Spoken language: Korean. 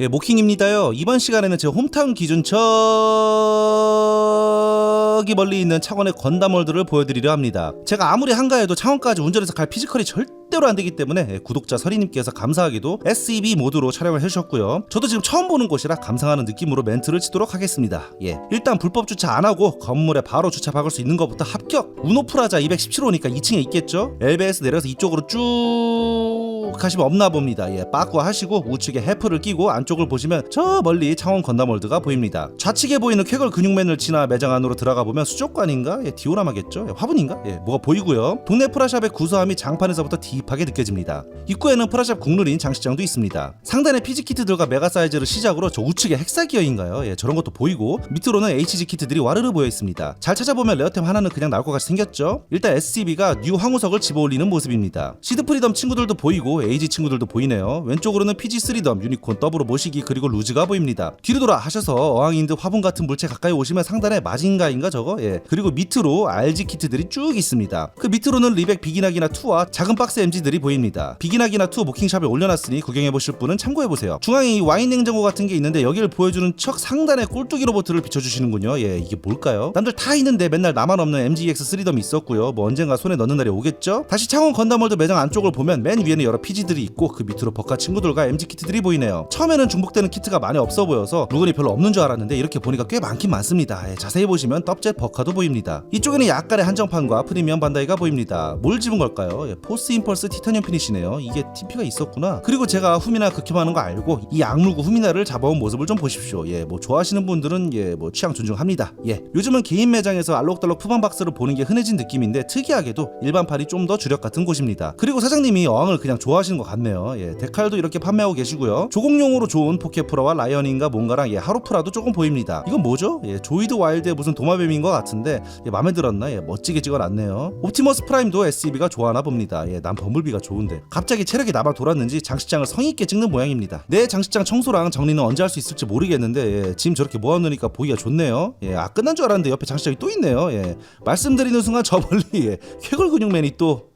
예, 모킹입니다요. 이번 시간에는 제 홈타운 기준 저기 멀리 있는 창원의 건담월드를 보여드리려 합니다. 제가 아무리 한가해도 창원까지 운전해서 갈 피지컬이 절대로 안 되기 때문에 예, 구독자 서리님께서 감사하게도 SEB 모드로 촬영을 해주셨고요. 저도 지금 처음 보는 곳이라 감상하는 느낌으로 멘트를 치도록 하겠습니다. 예, 일단 불법 주차 안 하고 건물에 바로 주차 박을 수 있는 것부터 합격. 우노프라자 217호니까 2층에 있겠죠? 엘베에서 내려서 이쪽으로 쭉 가시면 없나 봅니다. 예, 빠꾸 하시고 우측에 해프를 끼고 안쪽을 보시면 저 멀리 창원 건담월드가 보입니다. 좌측에 보이는 쾌걸 근육맨을 지나 매장 안으로 들어가 보면 수족관인가? 예, 디오라마겠죠? 예, 화분인가? 예, 뭐가 보이고요. 동네 프라샵의 구수함이 장판에서부터 딥하게 느껴집니다. 입구에는 프라샵 국룰인 장식장도 있습니다. 상단에 피지 키트들과 메가 사이즈를 시작으로 저 우측에 헥사 기어인가요? 예, 저런 것도 보이고 밑으로는 HG 키트들이 와르르 보여 있습니다. 잘 찾아보면 레어템 하나는 그냥 나올 것 같이 생겼죠? 일단 SCB가 뉴 황우석을 집어올리는 모습입니다. 시드 프리덤 친구들도 보이고 AG 친구들도 보이네요. 왼쪽으로는 PG 3덤, 유니콘, 더블로 모시기 그리고 루즈가 보입니다. 뒤로 돌아 하셔서 어항인드 화분 같은 물체 가까이 오시면 상단에 마징가인가 저거? 예. 그리고 밑으로 RG 키트들이 쭉 있습니다. 그 밑으로는 리백 비기나기나 2와 작은 박스 MG들이 보입니다. 비기나기나 2 모킹샵에 올려놨으니 구경해보실 분은 참고해보세요. 중앙에 이 와인 냉장고 같은 게 있는데 여기를 보여주는 척 상단에 꼴뚜기 로봇을 비춰주시는군요. 예, 이게 뭘까요? 남들 다 있는데 맨날 나만 없는 MGX 3덤이 있었고요. 뭐 언젠가 손에 넣는 날이 오겠죠? 다시 창원 건담월드 매장 안쪽을 보면 맨 위에는 여러 PG들이 있고 그 밑으로 버카 친구들과 MG 키트들이 보이네요. 처음에는 중복되는 키트가 많이 없어 보여서 물건이 별로 없는 줄 알았는데 이렇게 보니까 꽤 많긴 많습니다. 예, 자세히 보시면 떡젯 버카도 보입니다. 이쪽에는 약간의 한정판과 프리미엄 반다이가 보입니다. 뭘 집은 걸까요? 예, 포스 임펄스 티타늄 피니시네요. 이게 TP가 있었구나. 그리고 제가 후미나 극혐하는 거 알고 이 악물고 후미나를 잡아온 모습을 좀 보십시오. 예, 뭐 좋아하시는 분들은 예, 뭐 취향 존중합니다. 예, 요즘은 개인 매장에서 알록달록 푸방 박스를 보는 게 흔해진 느낌인데 특이하게도 일반팔이 좀 더 주력 같은 곳입니다. 그리고 사장님이 어항을 그냥 좋아 하시는 것 같네요. 예, 데칼도 이렇게 판매하고 계시고요. 조공용으로 좋은 포켓프라와 라이언인가 뭔가랑 예, 하루프라도 조금 보입니다. 이건 뭐죠? 예, 조이드 와일드의 무슨 도마뱀인 것 같은데 예, 마음에 들었나? 예, 멋지게 찍어놨네요. 옵티머스 프라임도 SEB가 좋아하나 봅니다. 예, 난 범블비가 좋은데 갑자기 체력이 남아 돌았는지 장식장을 성의있게 찍는 모양입니다. 내 장식장 청소랑 정리는 언제 할 수 있을지 모르겠는데 예, 짐 저렇게 모아놓으니까 보기가 좋네요. 예, 아 끝난 줄 알았는데 옆에 장식장이 또 있네요. 예, 말씀드리는 순간 저 멀리 예, 쾌걸 근육맨이 또